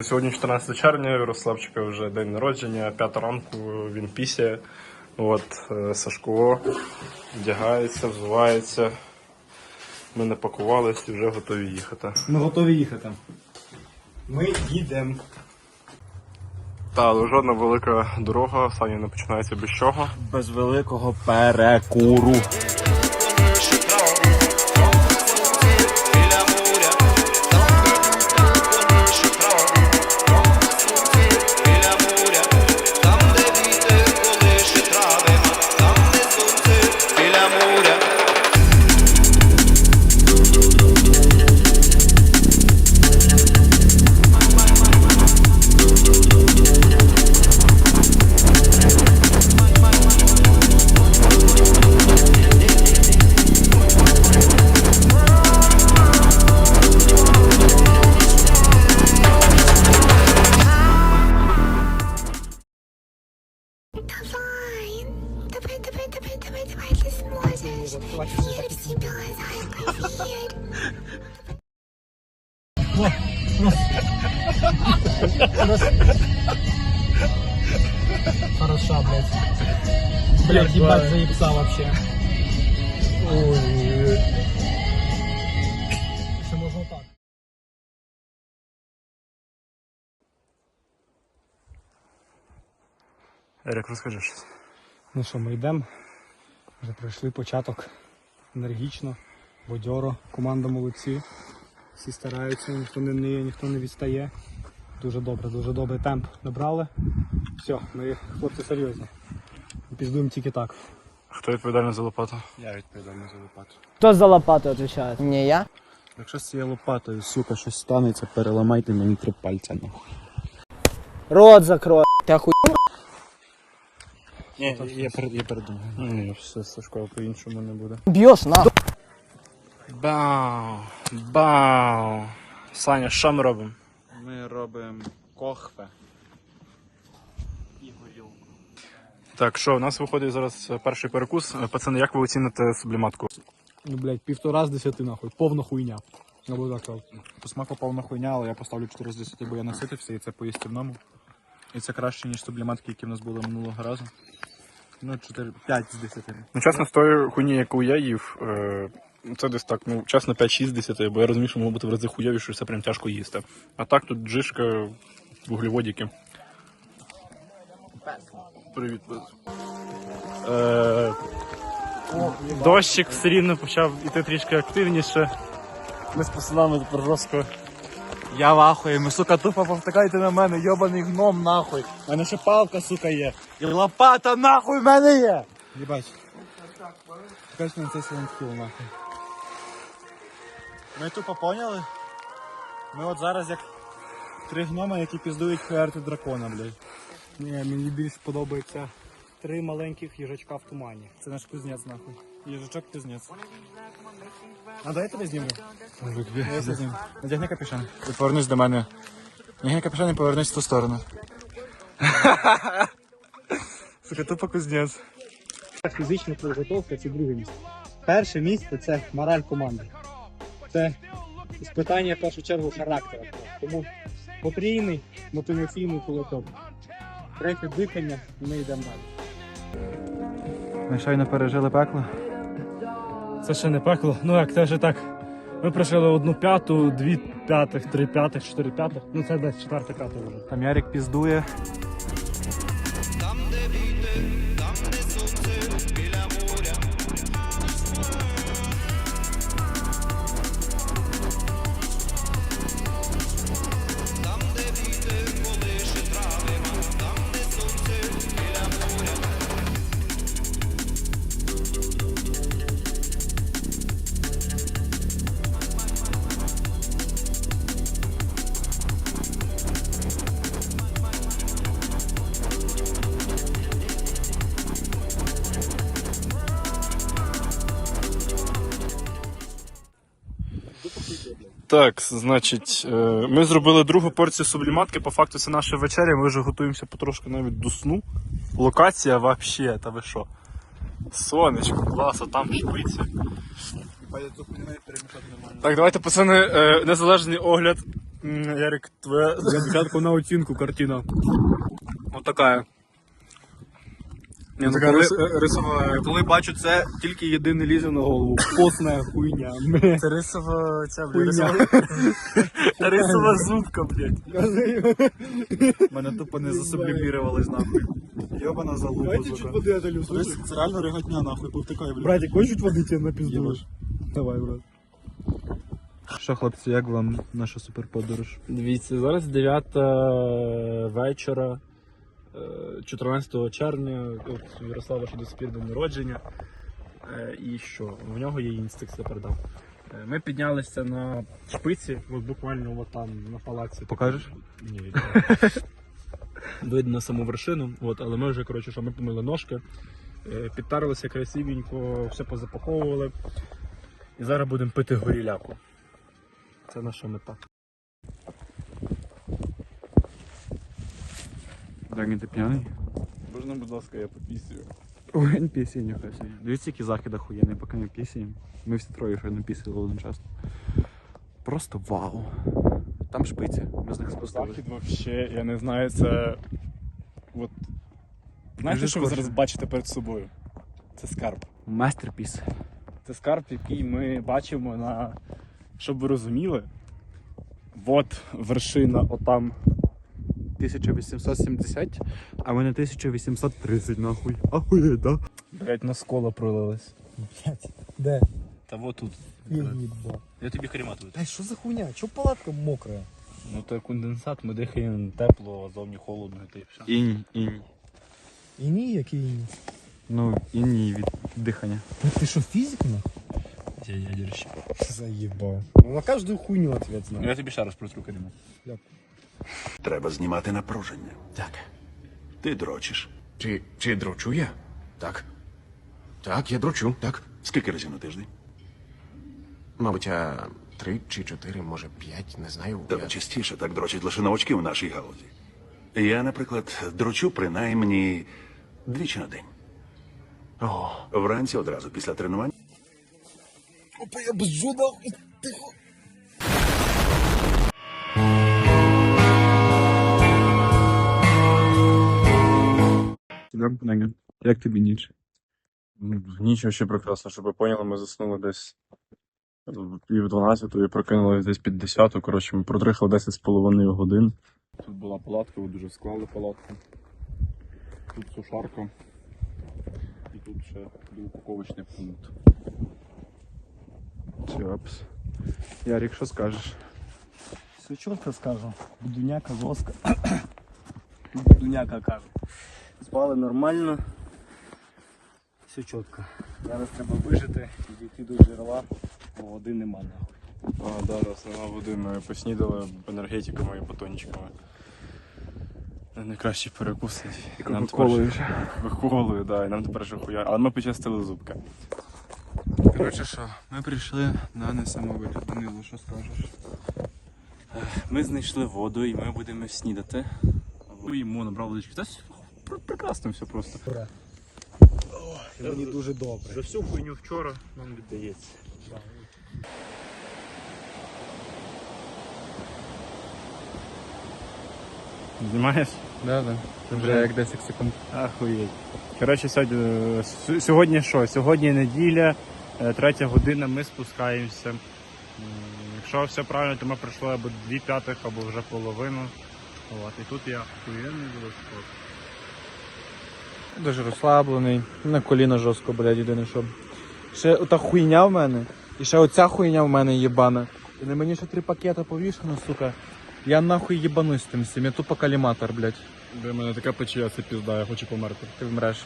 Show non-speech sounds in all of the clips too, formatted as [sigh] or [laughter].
Сьогодні 14 червня, у Ярославчика вже день народження, п'ята ранку він пісяє. От е, Сашко вдягається, взувається. Ми напакувалися і вже готові їхати. Ми готові їхати. Ми їдемо. Та жодна велика дорога, Саня не починається без чого. Без великого перекуру. Давай, давай, ты сможешь. Верь в себя, зайка, верь. Хороша, блядь. Блядь, ебать заебца вообще. Ой. Ще можна так. Ерік, розкажи щось. Ну що, ми йдемо. Вже пройшли початок енергічно, бодьоро, команда молодці. Всі стараються, ніхто не ниє, ніхто не відстає. Дуже добре, дуже добрий темп набрали. Все, ми хлопці серйозні. Піздуємо тільки так. Хто відповідальний за лопату? Я відповідальний за лопату. Кто за лопату отвечает? Не я. Якщо з цією лопатою, сука, щось станеться, переламайте мені три пальця нахуй. Рот закрой. Ты охуел? Ні, я, перед, я передумав. Ні, все, Сашко, по-іншому не буде. Бьешь, на. Бау! Бау! Саня, що ми робимо? Ми робимо кохве. Так, що, у нас виходить зараз перший перекус. Пацани, як ви оціните субліматку? Ну, блядь, півтора з десяти нахуй. Повна хуйня. Я буду так казати. По смаку повна хуйня, але я поставлю 4 з 10, бо я наситився і це по їстівному. І це краще, ніж субліматки, які в нас були минулого разу. Ну, 4, 5 з 10. Ну, чесно, з тої хуйні, яку я їв, е, це десь так, ну, чесно, 5-6 з 10, бо я розумію, що могло бути в рази хуйовіше, що це прям тяжко їсти. А так тут джишка, вуглеводики. Привіт, пес. Е, дощик все рівно почав іти трішки активніше. Ми з пацанами тепер жорстко. Я в ахуї, ми, сука, тупо повтикайте на мене, йобаний гном нахуй. У мене ще палка, сука, є. І лопата нахуй в мене є. Єбать. Чекай, на цей силантхіл нахуй. Ми тупо поняли? Ми от зараз як три гнома, які піздують хуярти дракона, блядь. Ні, мені більш подобається три маленьких їжачка в тумані. Це наш кузнець нахуй. Їжачок кузнець. А дай я тебе зніму. Я тебе зніму. Надягни капюшон. І повернись до мене. Надягни капюшон і повернись в ту сторону. [laughs] Сука, тупо кузнець. Фізична підготовка це друге місце. Перше місце це мораль команди. Це іспитання в першу чергу характеру. Тому потрійний мотиваційний кулакок. Третє дихання, і ми йдемо далі. Ми щойно пережили пекло. Це ще не пекло. Ну як це вже так. Ми прожили одну п'яту, дві п'ятих, три п'ятих, чотири п'ятих. Ну це десь четверта п'ята вже. Там Ярик піздує. Так, значить, е, ми зробили другу порцію субліматки. По факту це наша вечеря. Ми вже готуємося потрошки навіть до сну. Локація вообще, та ви що? Сонечко, клас, а там шпиці. Так, давайте, пацани, е, незалежний огляд. Ярик, твоя Для початку на оцінку картина. Ось Ні, ну, така коли, рис- е, рисова. коли бачу це, тільки єдине лізе на голову. Постна хуйня. Це рисова ця, Хуйня. рисова, [laughs] рисова зубка, блядь. Мене тупо не засублімірувались нахуй. Йобана залупа, Давайте чуть сука. води отолю, слушай. Це реально реготня нахуй, повтикай, блядь. Братик, хочеш чуть води тебе на пизду? Давай, брат. Що, хлопці, як вам наша суперподорож? Дивіться, зараз 9 вечора, 14 червня, от Ярослава ще до сих пір день народження. Е, І що? В нього є інстинкт, я передав. Е, Ми піднялися на шпиці, от буквально от там на палаці. Покажеш? Ні. [laughs] Видно саму вершину, от, але ми вже коротше, що ми помили ножки, е, підтарилися красивенько, все позапаковували. І зараз будемо пити горіляку. Це наша мета. Драгін, ти п'яний? Можна, будь ласка, я попісію. Ой, не пісі, ніхай собі. Дивіться, який захід охуєнний, поки ми пісіємо. Ми всі троє ще не пісили одночасно. Просто вау. Там шпиці, ми з них спустилися. Захід вообще, я не знаю, це. От. Знаєте, що ви зараз бачите перед собою? Це скарб. Мастерпіс. Це скарб, який ми бачимо на. Щоб ви розуміли. От вершина, отам. 1870, а ми на 1830 нахуй. Ахуєть, да? Блять, на скола пролилась. Де? Та вот тут. Єгідба. Я тобі хрематую. Ай, що за хуйня? Чого палатка мокрая? Ну то конденсат, ми дихаємо тепло, а зовні холодно, і все. Інь, інь. І ні, який ні. Ну, інь від дихання. Ти що, фізик на? Я ядерщик. Заебал. Ну, на каждую хуйню ответ знаю. Я тобі ще раз протру керему. Треба знімати напруження. Так. Ти дрочиш. Чи, чи дрочу я? Так. Так, я дрочу, так. Скільки разів на тиждень? Мабуть, я три чи чотири, може п'ять, не знаю. Та Я... частіше так дрочать лише новачки в нашій галузі. Я, наприклад, дрочу принаймні двічі на день. О, Вранці одразу після тренувань. Опа, я бжу нахуй. Тихо. Як тобі ніч? Ніч ще прекрасно, щоб ви поняли, ми заснули десь в пів 12 і прокинулись десь під 10. Коротше, ми протрихали 10 з половиною годин. Тут була палатка, ви дуже склали палатку. Тут сушарка. І тут ще упаковочний пункт. Чопс. Ярік, що скажеш? Все чітко скажу. Будуняка жорстко. [coughs] Будуняка кажу. Спали нормально. Все чітко. Зараз треба вижити і дійти до джерела, бо води нема нахуй. А, да, да, нема води, ми поснідали енергетиками і батончиками. Найкращі перекуси. Нам тепер- Кока-колою, да, і нам тепер ще хуя. Але ми почистили зубки. Коротше що, ми прийшли на несамовигляд. Данило, що скажеш? Ми знайшли воду і ми будемо снідати. Йому набрав водички. Прекрасно все просто. Мені дуже добре. За всю хуйню вчора нам віддається. Знімаєш? Да, да. Вже як 10 секунд. Ахуєть. Коротше, сьогодні, сьогодні що? Сьогодні неділя, е, третя година, ми спускаємося. Якщо все правильно, то ми пройшли або дві п'ятих, або вже половину. От. І тут я охуєнний велосипед. Дуже розслаблений. На коліна жорстко, блядь, єдине що. Ще ота хуйня в мене. І ще оця хуйня в мене єбана. І на мені ще три пакета повішено, сука. Я нахуй їбанусь з тим всім. Я тупо каліматор, блядь. Де мене така печія, це пізда, я хочу померти. Ти вмреш.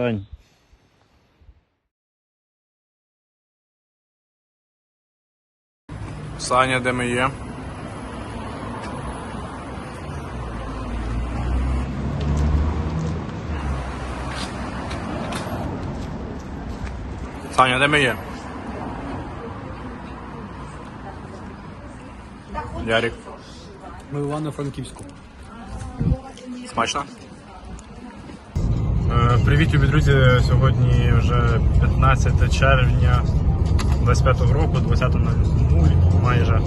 Сань. Саня, де ми є? Саня, де ми є? Ярик, Ми в Івано-Франківську. смачно? Привіт, любі друзі! Сьогодні вже 15 червня 25-го року, 20.00 майже.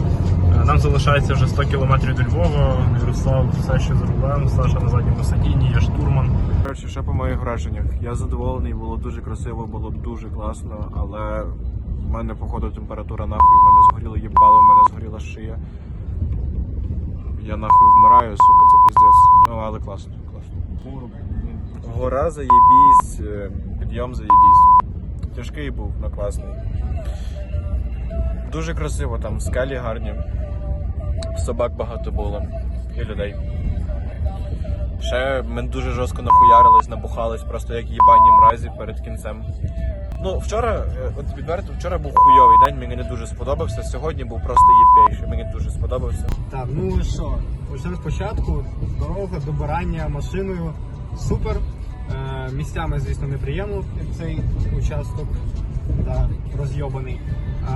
Нам залишається вже 100 кілометрів до Львова. Ярослав все ще за рулем, Саша на задньому сидінні, я штурман. Коротше, ще по моїх враженнях. Я задоволений, було дуже красиво, було дуже класно, але в мене, походу, температура нахуй, в мене згоріло їбало, в мене згоріла шия. Я нахуй вмираю, сука, це піздець. Ну, але класно, класно. Гора заєбісь, е, підйом заєбісь. Тяжкий був, але класний. Дуже красиво, там скелі гарні. Собак багато було і людей. Ще ми дуже жорстко нахуярились, набухались, просто як їбані мразі перед кінцем. Ну, вчора, е, от відверто, вчора був хуйовий день, мені не дуже сподобався. Сьогодні був просто єпейший, мені дуже сподобався. Так, ну що? Почнемо спочатку. Дорога, добирання машиною. Супер. Е, місцями, звісно, неприємно цей участок. Да, розйобаний. Е,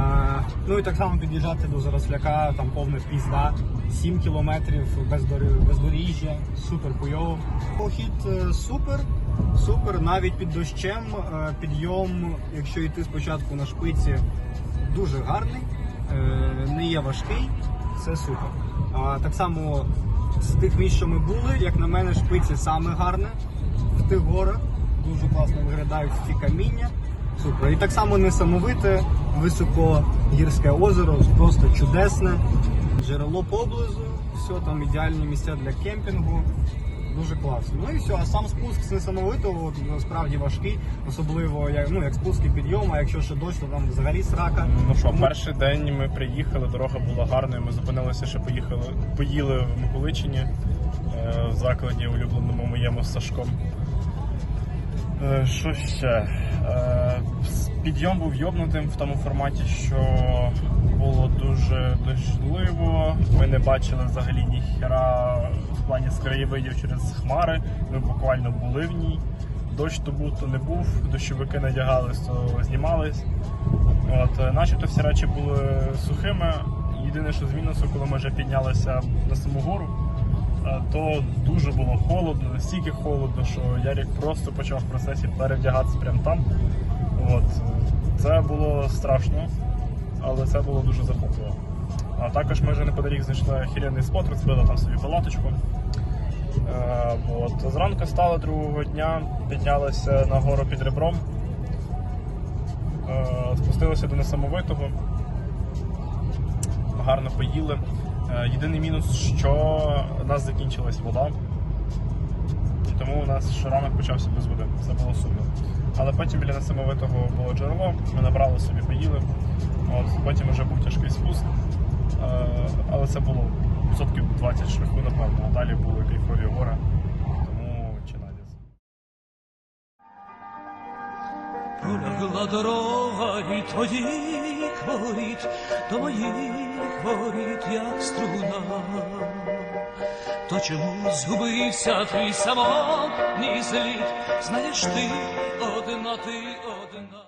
ну і так само під'їжджати до Заросляка, там повна пізда. 7 кілометрів без дорі- бездоріжжя. Супер хуйово. Похід е, супер. Супер, навіть під дощем підйом, якщо йти спочатку на шпиці, дуже гарний, не є важкий, це супер. А так само з тих місць, що ми були, як на мене, шпиці саме гарне в горах. Дуже класно виглядають ці каміння. Супер. І так само несамовите, високогірське озеро, просто чудесне. Джерело поблизу, все там ідеальні місця для кемпінгу. Дуже класно. Ну і все, а сам спуск з несамовитого насправді важкий, особливо як, ну, як спуски підйому, а якщо ще дощ, то там взагалі срака. Ну що, перший день ми приїхали, дорога була гарною. Ми зупинилися, ще поїхали, поїли в Миколичині е, в закладі улюбленому моєму з Сашком. Е, Що ще? Е, Підйом був йобнутим в тому форматі, що було дуже дощливо. Ми не бачили взагалі ніхера в плані з краєвидів через хмари. Ми буквально були в ній. Дощ то був, то не був, дощовики надягались, то знімались. От, е, начебто всі речі були сухими. Єдине, що з мінусу, коли ми вже піднялися на саму гору, то дуже було холодно, настільки холодно, що Ярік просто почав в процесі перевдягатися прямо там. От. Це було страшно, але це було дуже захопливо. А також ми вже неподалік знайшли охеренний спот, розбили там собі палаточку. Е, от. Зранку стало другого дня, піднялися на гору під ребром. Е, спустилися до несамовитого, гарно поїли. Е, Єдиний мінус, що у нас закінчилась вода, і тому у нас ще ранок почався без води. Це було сумно. Але потім біля несамовитого було джерело, ми набрали собі, поїли. От, потім вже був тяжкий спуск. Е, Але це було відсотків 20 шляху, напевно, а далі були кайфові гори. Пролягла дорога від твоїх воріт до моїх воріт, як струна. То чому згубився твій самотній зліт, Знаєш ти, одна ти одна.